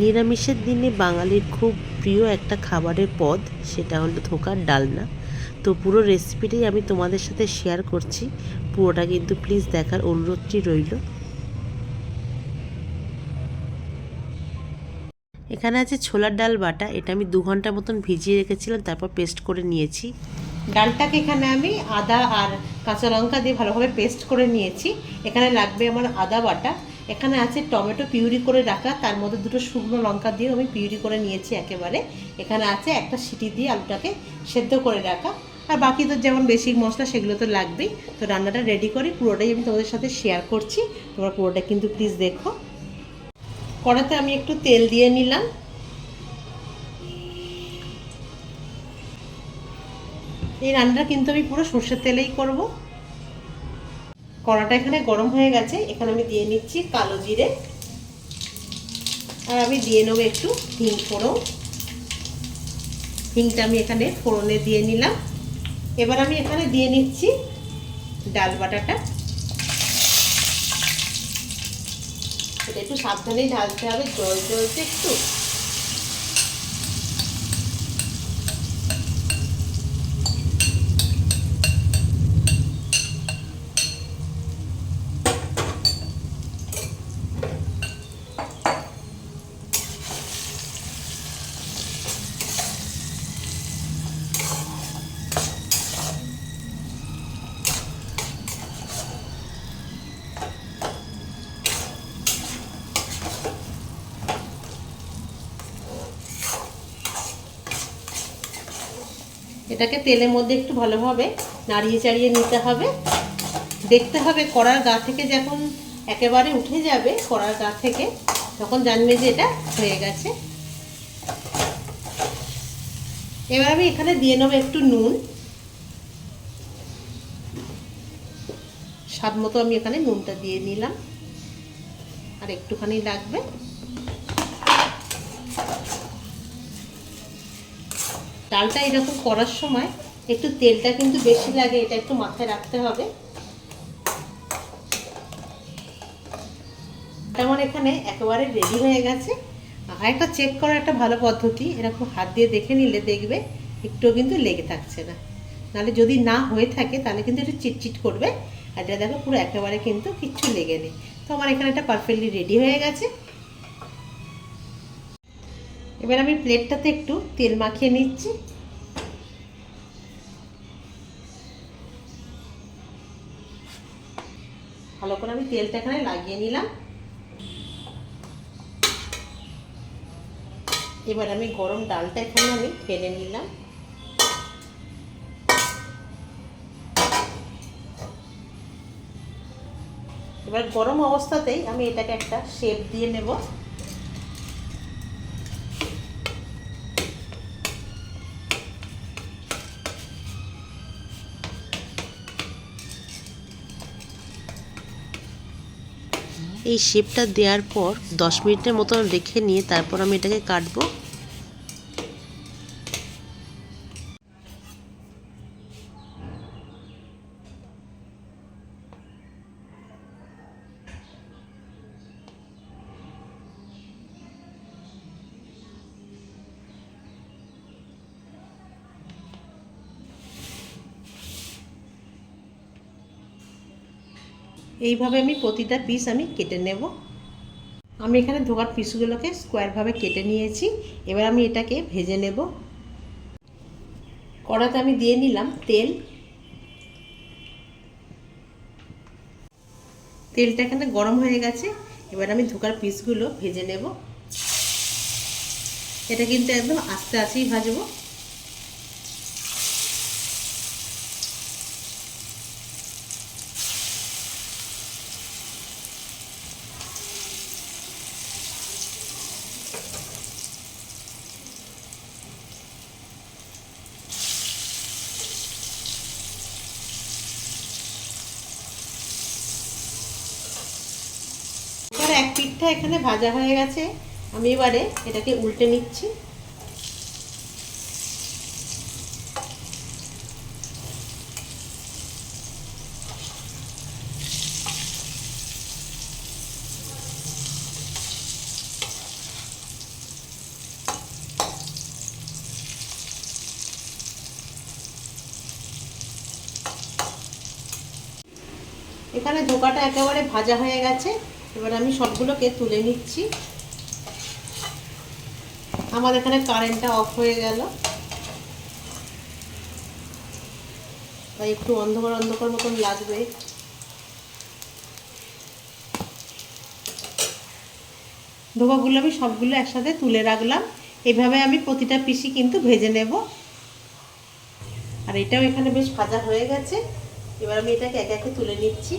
নিরামিষের দিনে বাঙালির খুব প্রিয় একটা খাবারের পদ সেটা হলো ধোকার ডালনা। তো পুরো রেসিপিটাই আমি তোমাদের সাথে শেয়ার করছি। পুরোটা কিন্তু প্লিজ দেখার অনুরোধটি রইল। এখানে আছে ছোলার ডাল বাটা, এটা আমি দু ঘণ্টা মতন ভিজিয়ে রেখেছিলাম, তারপর পেস্ট করে নিয়েছি। ডালটাকে এখানে আমি আদা আর কাঁচা লঙ্কা দিয়ে ভালোভাবে পেস্ট করে নিয়েছি। এখানে লাগবে আমার আদা বাটা। এখানে আছে টমেটো পিউরি করে রাখা, তার মধ্যে দুটো শুকনো লঙ্কা দিয়ে আমি পিউরি করে নিয়েছি একেবারে। এখানে আছে একটা সিটি দিয়ে আলুটাকে সেদ্ধ করে রাখা। আর বাকি তো যেমন বেসিক মশলা সেগুলো তো লাগবেই। তো রান্নাটা রেডি করি, পুরোটাই আমি তোমাদের সাথে শেয়ার করছি। তোমরা পুরোটা কিন্তু প্লিজ দেখো। কড়াতে আমি একটু তেল দিয়ে নিলাম। এই রান্নাটা কিন্তু আমি পুরো সর্ষের তেলেই করব। কড়াটা এখানে গরম হয়ে গেছে। এখানে আমি দিয়ে নিচ্ছি কালো জিরে। আর আমি দিয়ে নেব একটু হিং ফোড়ন। হিংটা আমি এখানে ফোড়নে দিয়ে নিলাম। এবার আমি এখানে দিয়ে নিচ্ছি ডাল বাটাটা। এটা একটু সাবধানেই ঢালতে হবে, জল জলতে একটু। এটাকে তেলের মধ্যে একটু ভালোভাবে নাড়িয়ে চাড়িয়ে নিতে হবে। দেখতে হবে কড়ার গা থেকে যখন একেবারে উঠে যাবে, কড়ার গা থেকে, তখন জানবে যে এটা হয়ে গেছে। এবার আমি এখানে দিয়ে নেব একটু নুন। স্বাদ মতো আমি এখানে নুনটা দিয়ে নিলাম। আর একটুখানি লাগবে। ডালটা এরকম করার সময় একটু তেলটা কিন্তু বেশি লাগে, এটা একটু মাথায় রাখতে হবে। আমার এখানে একেবারে রেডি হয়ে গেছে। আর একটা চেক করার একটা ভালো পদ্ধতি, এরকম হাত দিয়ে দেখে নিলে দেখবে একটুও কিন্তু লেগে থাকছে না। নাহলে যদি না হয়ে থাকে, তাহলে কিন্তু একটু চিটচিট করবে। আর এটা দেখো পুরো একেবারে কিন্তু কিচ্ছু লেগে নেই। তো আমার এখানে একটা পারফেক্টলি রেডি হয়ে গেছে। এবার আমি প্লেটটাতে একটু তেল মাখিয়ে নিচ্ছি। ভালো করে আমি তেলটা এখানে লাগিয়ে নিলাম। এবার আমি গরম ডালটা এখানে আমি ফেলে নিলাম। এবার গরম অবস্থাতেই আমি এটাকে একটা শেপ দিয়ে নেব। এই শেপটা দেওয়ার পর দশ মিনিটের মতন রেখে নিয়ে তারপর আমি এটাকে কাটবো। এইভাবে আমি প্রতিটা পিস আমি কেটে নেব। আমি এখানে ধোকার পিসগুলোকে স্কোয়ারভাবে কেটে নিয়েছি। এবার আমি এটাকে ভেজে নেব। কড়াতে আমি দিয়ে নিলাম তেল। তেলটা এখানে গরম হয়ে গেছে। এবার আমি ধোকার পিসগুলো ভেজে নেব। এটা কিন্তু একদম আস্তে আস্তেই ভাজবো। অনেকটা এখানে ভাজা হয়ে গেছে। আমি এবারে এটাকে উল্টে নিচ্ছি। এখানে ধোকাটা একেবারে ভাজা হয়ে গেছে। এবার আমি সবগুলোকে তুলে নিচ্ছি। আমার এখানে কারেন্টটা অফ হয়ে গেল। তাই একটু অন্ধকার অন্ধকার মতন লাগবে। ধোকাগুলো আমি সবগুলো একসাথে তুলে রাখলাম। এভাবে আমি প্রতিটা পিসি কিন্তু ভেজে নেব। আর এটাও এখানে বেশ ভাজা হয়ে গেছে। এবার আমি এটাকে একে একে তুলে নিচ্ছি।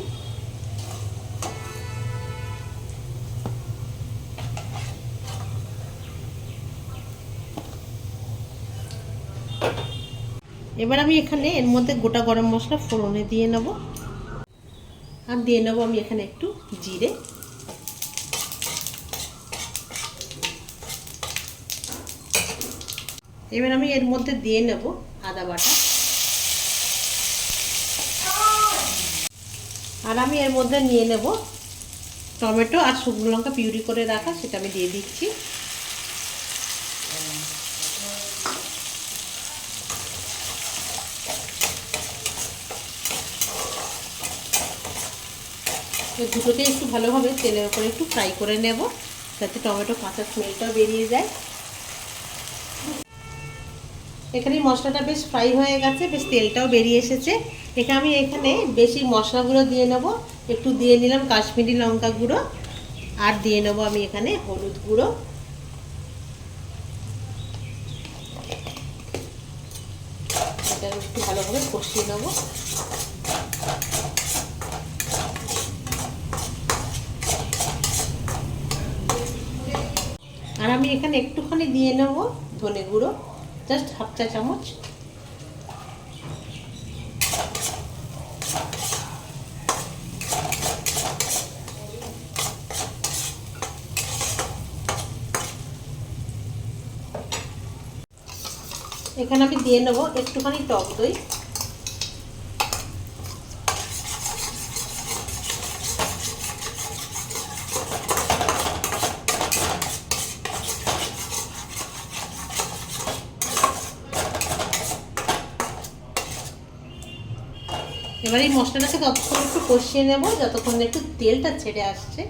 এবার আমি এখানে এর মধ্যে গোটা গরম মশলা ফোড়নে দিয়ে নেব। আর দিয়ে নেব আমি এখানে একটু জিরে। এবার আমি এর মধ্যে দিয়ে নেব আদা বাটা। আর আমি এর মধ্যে নিয়ে নেব টমেটো আর শুকনো লঙ্কা পিউরি করে রাখা, সেটা আমি দিয়ে দিচ্ছি। দুটোকে একটু ভালোভাবে তেলের উপরে একটু ফ্রাই করে নেব, যাতে টমেটো কাঁচা স্মেলটাও বেরিয়ে যায়। এখানে মশলাটা বেশ ফ্রাই হয়ে গেছে, বেশ তেলটাও বেরিয়ে এসেছে। এখানে আমি এখানে বেশি মশলাগুলো দিয়ে নেব, একটু দিয়ে নিলাম কাশ্মীরি লঙ্কা গুঁড়ো, আর দিয়ে নেব আমি এখানে হলুদ গুঁড়ো। এটা একটু ভালোভাবে কষিয়ে নেব। আর আমি এখানে একটুখানি দিয়ে নেব ধনে গুঁড়ো জাস্ট হাফ চা চামচ। এখানে আমি দিয়ে নেব একটুখানি টক দই। এবার এই মশলাটাকে ততক্ষণ একটু কষিয়ে নেব, যতক্ষণ একটু তেলটা ছেড়ে আসছে।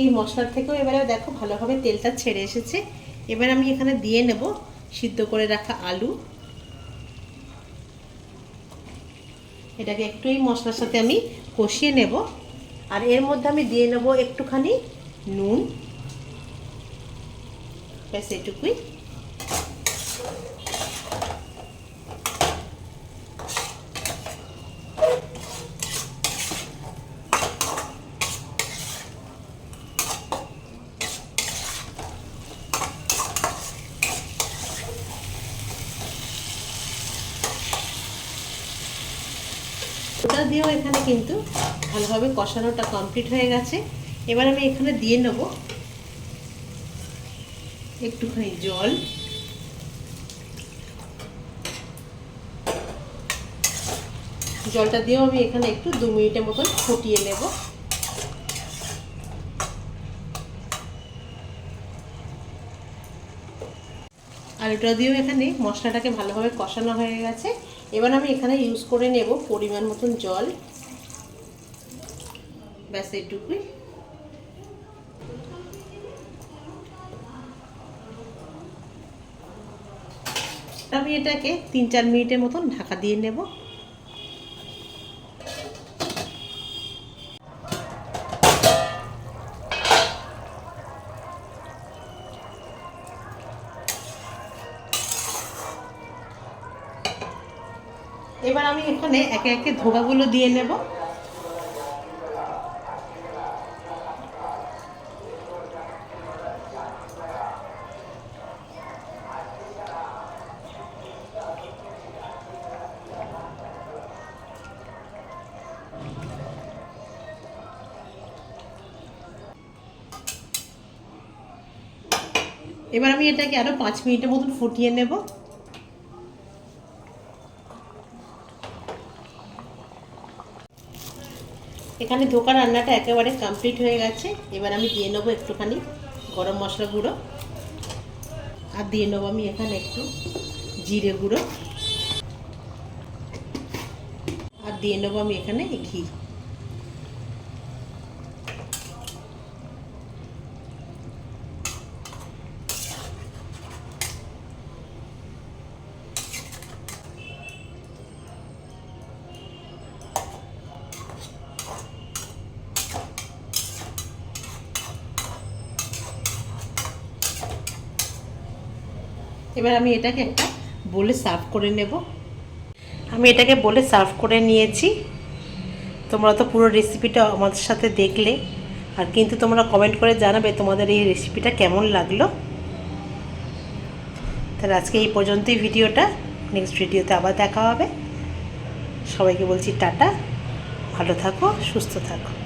এই মশলার থেকেও এবারে দেখো ভালোভাবে তেলটা ছেড়ে এসেছে। এবার আমি এখানে দিয়ে নেব সিদ্ধ করে রাখা আলু। এটাকে একটু এই মশলার সাথে আমি কষিয়ে নেব। আর এর মধ্যে আমি দিয়ে নেব একটুখানি নুন। ব্যাস, এটুকুই। ওটা দিয়েও এখানে কিন্তু ভালোভাবে কষানোটা কমপ্লিট হয়ে গেছে। এবার আমি এখানে দিয়ে নেব একটুখানি জল। জলটা দিয়েও আমি এখানে একটু দু মিনিটের মতন ফুটিয়ে নেব। আলুটা দিয়েও এখানে মশলাটাকে ভালোভাবে কষানো হয়ে গেছে। এবার আমি এখানে ইউজ করে নেব পরিমাণ মতন জল। ব্যাস, এইটুকুই। আমি এটাকে তিন চার মিনিটের মতন ঢাকা দিয়ে নেব। এবার আমি এখানে একে একে ধোকাগুলো দিয়ে নেব। এবার আমি এটাকে আরও পাঁচ মিনিটের মতন ফুটিয়ে নেব। এখানে ধোকা রান্নাটা একেবারে কমপ্লিট হয়ে গেছে। এবার আমি দিয়ে নেব একটুখানি গরম মশলা গুঁড়ো। আর দিয়ে নেব আমি এখানে একটু জিরে গুঁড়ো। আর দিয়ে নেব আমি এখানে ঘি। এবার আমি এটাকে একটা বলে সার্ভ করে নেব। আমি এটাকে বলে সার্ভ করে নিয়েছি। তোমরা তো পুরো রেসিপিটা আমাদের সাথে দেখলে। আর কিন্তু তোমরা কমেন্ট করে জানাবে তোমাদের এই রেসিপিটা কেমন লাগল। তাহলে আজকে এই পর্যন্তই ভিডিওটা। নেক্সট ভিডিওতে আবার দেখা হবে। সবাইকে বলছি টাটা। ভালো থাকো, সুস্থ থাকো।